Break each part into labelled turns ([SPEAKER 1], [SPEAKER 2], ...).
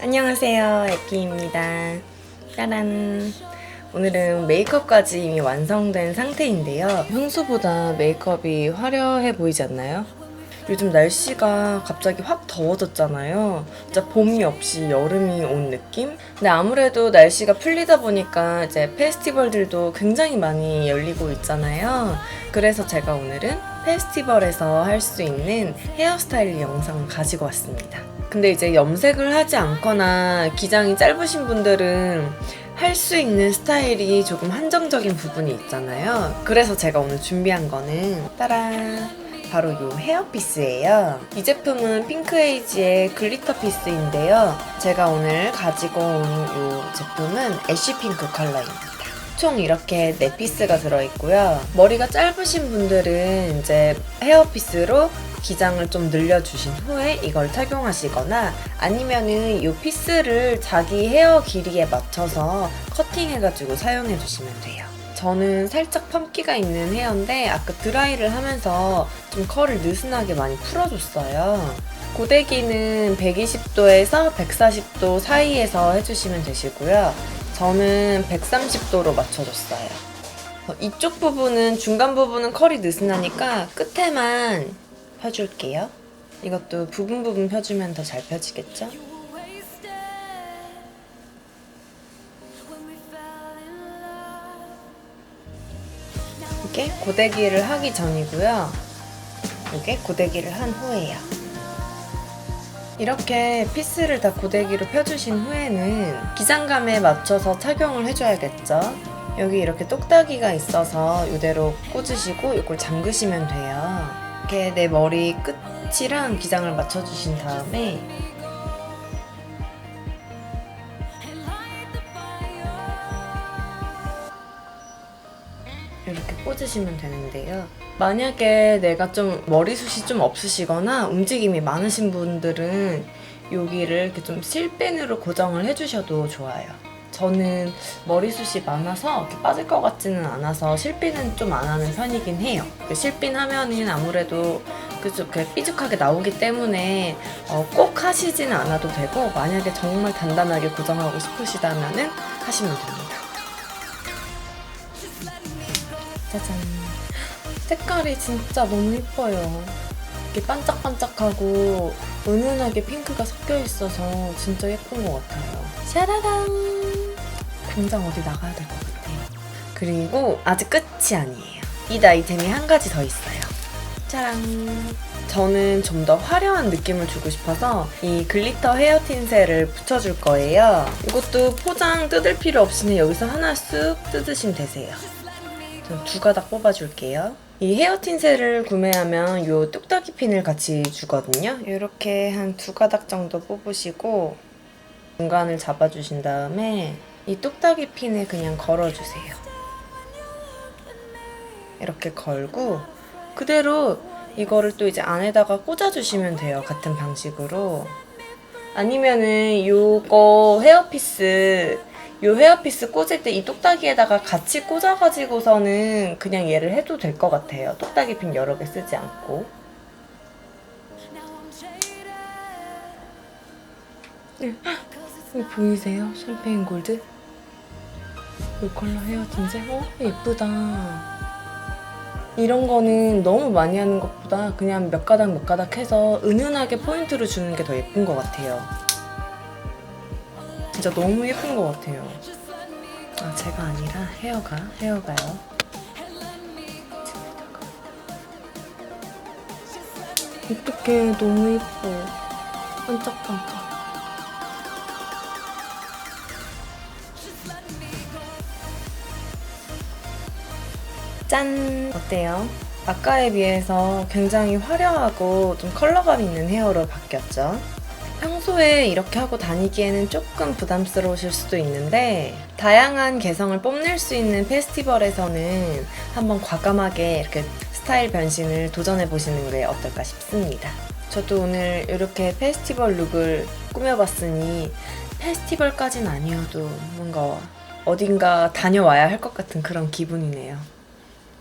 [SPEAKER 1] 안녕하세요, 에끼입니다. 짜란. 오늘은 메이크업까지 이미 완성된 상태인데요. 평소보다 메이크업이 화려해 보이지 않나요? 요즘 날씨가 갑자기 확 더워졌잖아요. 진짜 봄이 없이 여름이 온 느낌? 근데 아무래도 날씨가 풀리다 보니까 이제 페스티벌들도 굉장히 많이 열리고 있잖아요. 그래서 제가 오늘은 페스티벌에서 할 수 있는 헤어스타일 영상을 가지고 왔습니다. 근데 이제 염색을 하지 않거나 기장이 짧으신 분들은 할 수 있는 스타일이 조금 한정적인 부분이 있잖아요. 그래서 제가 오늘 준비한 거는 따란 바로 이 헤어피스예요. 이 제품은 핑크에이지의 글리터 피스인데요. 제가 오늘 가지고 온 이 제품은 애쉬핑크 컬러입니다. 총 이렇게 네 피스가 들어있고요. 머리가 짧으신 분들은 이제 헤어피스로 기장을 좀 늘려주신 후에 이걸 착용하시거나 아니면은 이 피스를 자기 헤어 길이에 맞춰서 커팅해가지고 사용해주시면 돼요. 저는 살짝 펌기가 있는 헤어인데 아까 드라이를 하면서 좀 컬을 느슨하게 많이 풀어줬어요. 고데기는 120도에서 140도 사이에서 해주시면 되시고요. 저는 130도로 맞춰줬어요. 어, 이쪽 부분은 중간 부분은 컬이 느슨하니까 끝에만 펴줄게요. 이것도 부분 부분 펴주면 더 잘 펴지겠죠? 이게 고데기를 하기 전이고요. 이게 고데기를 한 후예요. 이렇게 피스를 다 고데기로 펴주신 후에는 기장감에 맞춰서 착용을 해줘야겠죠. 여기 이렇게 똑딱이가 있어서 이대로 꽂으시고 이걸 잠그시면 돼요. 이렇게 내 머리 끝이랑 기장을 맞춰주신 다음에 이렇게 꽂으시면 되는데요. 만약에 내가 좀 머리숱이 좀 없으시거나 움직임이 많으신 분들은 여기를 이렇게 좀 실핀으로 고정을 해주셔도 좋아요. 저는 머리숱이 많아서 빠질 것 같지는 않아서 실핀은 좀 안 하는 편이긴 해요. 그 실핀 하면은 아무래도 그좀 삐죽하게 나오기 때문에 어, 꼭 하시지는 않아도 되고 만약에 정말 단단하게 고정하고 싶으시다면은 하시면 됩니다. 짜잔. 색깔이 진짜 너무 예뻐요. 이렇게 반짝반짝하고 은은하게 핑크가 섞여 있어서 진짜 예쁜 것 같아요. 샤라랑. 당장 어디 나가야 될 것 같아요. 그리고 아직 끝이 아니에요. 이 아이템이 한 가지 더 있어요. 짜란. 저는 좀 더 화려한 느낌을 주고 싶어서 이 글리터 헤어 틴셀을 붙여줄 거예요. 이것도 포장 뜯을 필요 없이 그냥 여기서 하나 쓱 뜯으시면 되세요. 전두 가닥 뽑아줄게요. 이 헤어 틴셀을 구매하면 이 뚝딱이 핀을 같이 주거든요. 이렇게 한 두 가닥 정도 뽑으시고 중간을 잡아주신 다음에 이 뚝딱이 핀에 그냥 걸어주세요. 이렇게 걸고 그대로 이거를 또 이제 안에다가 꽂아주시면 돼요. 같은 방식으로. 아니면은 요거 헤어피스 요 헤어피스 꽂을 때 이 똑딱이에다가 같이 꽂아가지고서는 그냥 얘를 해도 될 것 같아요. 똑딱이 핀 여러 개 쓰지 않고.
[SPEAKER 2] Jaded.
[SPEAKER 1] 이거 보이세요? 샴페인 골드? 이 컬러 헤어 틴셋? 어? 예쁘다. 이런 거는 너무 많이 하는 것보다 그냥 몇 가닥 몇 가닥 해서 은은하게 포인트를 주는 게 더 예쁜 것 같아요. 진짜 너무 예쁜 것 같아요. 아, 제가 아니라 헤어가, 헤어가요. 어떡해, 너무 예뻐. 반짝반짝. 짠! 어때요? 아까에 비해서 굉장히 화려하고 좀 컬러감 있는 헤어로 바뀌었죠? 평소에 이렇게 하고 다니기에는 조금 부담스러우실 수도 있는데 다양한 개성을 뽐낼 수 있는 페스티벌에서는 한번 과감하게 이렇게 스타일 변신을 도전해 보시는 게 어떨까 싶습니다. 저도 오늘 이렇게 페스티벌 룩을 꾸며봤으니 페스티벌까진 아니어도 뭔가 어딘가 다녀와야 할 것 같은 그런 기분이네요.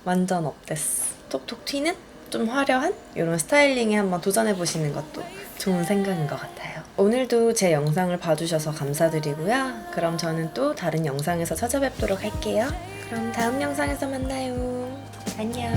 [SPEAKER 1] 완전 업됐어. 톡톡 튀는 좀 화려한 이런 스타일링에 한번 도전해 보시는 것도 좋은 생각인 것 같아요. 오늘도 제 영상을 봐주셔서 감사드리고요. 그럼 저는 또 다른 영상에서 찾아뵙도록 할게요. 그럼 다음 영상에서 만나요. 안녕.